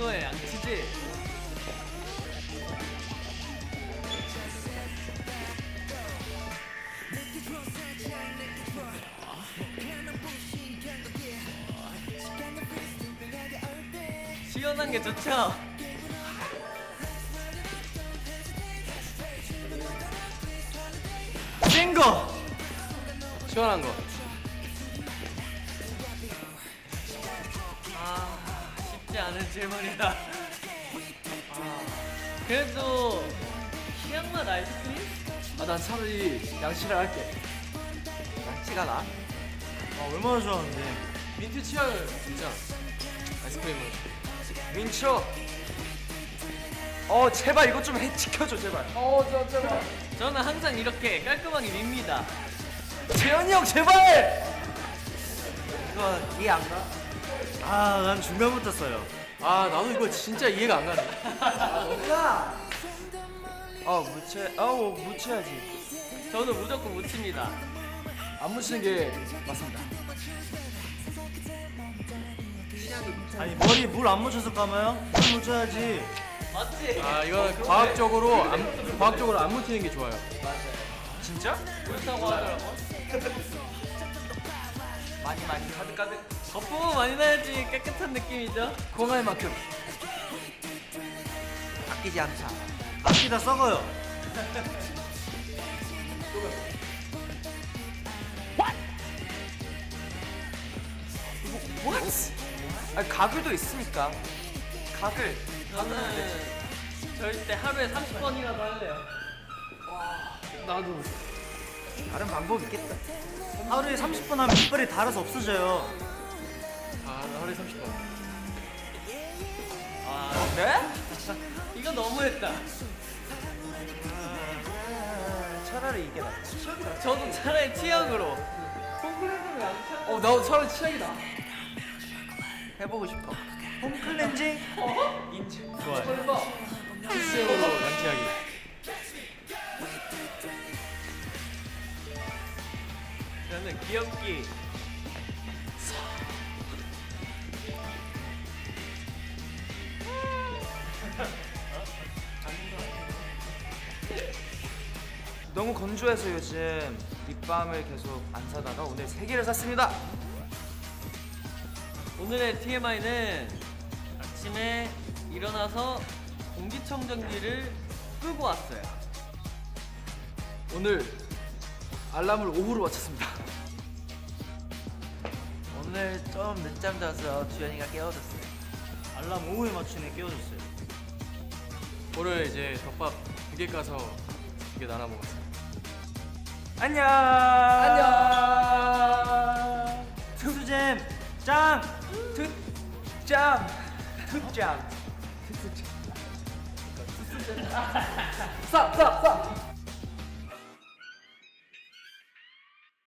분노의 양치지. 시원한 게 좋죠. 센 거. 시원한 거. 않은 질문이다. 아, 그래도 취향맛 아이스크림? 아, 난 차라리 양치를 할게. 양치가 나. 아 얼마나 좋아하는데. 민트 취향을 진짜 아이스크림을. 민초. 어 제발 이것 좀해 지켜줘 제발. 어, 저, 제발. 저는 항상 이렇게 깔끔하게 밉니다. 재현이 형 제발. 이거 이해 안 가? 아 난 중간부터 써요. 아, 나도 이거 진짜 이해가 안 가네. 아 묻혀. 아우 묻혀야지. 저는 무조건 묻힙니다. 안 묻히는 게 맞습니다. 아니 머리 물 안 묻혀서 감아요? 물 묻혀야지. 맞지? 아, 이거는 과학적으로 안, 과학적으로 안 묻히는 게 좋아요. 진짜? 그렇다고 하더라고. 많이 많이 가득 가득. 거품은 많이 나야지 깨끗한 느낌이죠. 공할 만큼. 아끼지 않자. 아끼다 썩어요. What? 아 가글도 있습니까? 가글. 저는 절대 하루에 30번이라도 할래요. 나도. 다른 방법 있겠다. 하루에 30분 하면 이빨이 닳아서 없어져요. 아, 하루에 30번. 아, 네? 이거 너무했다. 차라리 이게 낫지. 저도 차라리 차. 어, 나도 차라리 취향이다. 해보고 싶어. 홈 클렌징? 좋아요. 설마. 필수적으로 귀엽기. 너무 건조해서 요즘 립밤을 계속 안 사다가 오늘 세 개를 샀습니다. 오늘의 TMI는 아침에 일어나서 공기청정기를 끄고 왔어요. 오늘 알람을 오후로 맞췄습니다. 오늘 좀 늦잠 자서 주연이가 깨워줬어요. 알람 오후에 맞추네 깨워줬어요. 오늘 이제 덮밥 두 개 까서 두 개 나눠 먹었어요. 안녕. 안녕. 투수잼 짱. 투짱. 투짱. 투수잼. 투수잼. 쌉 쌉 쌉.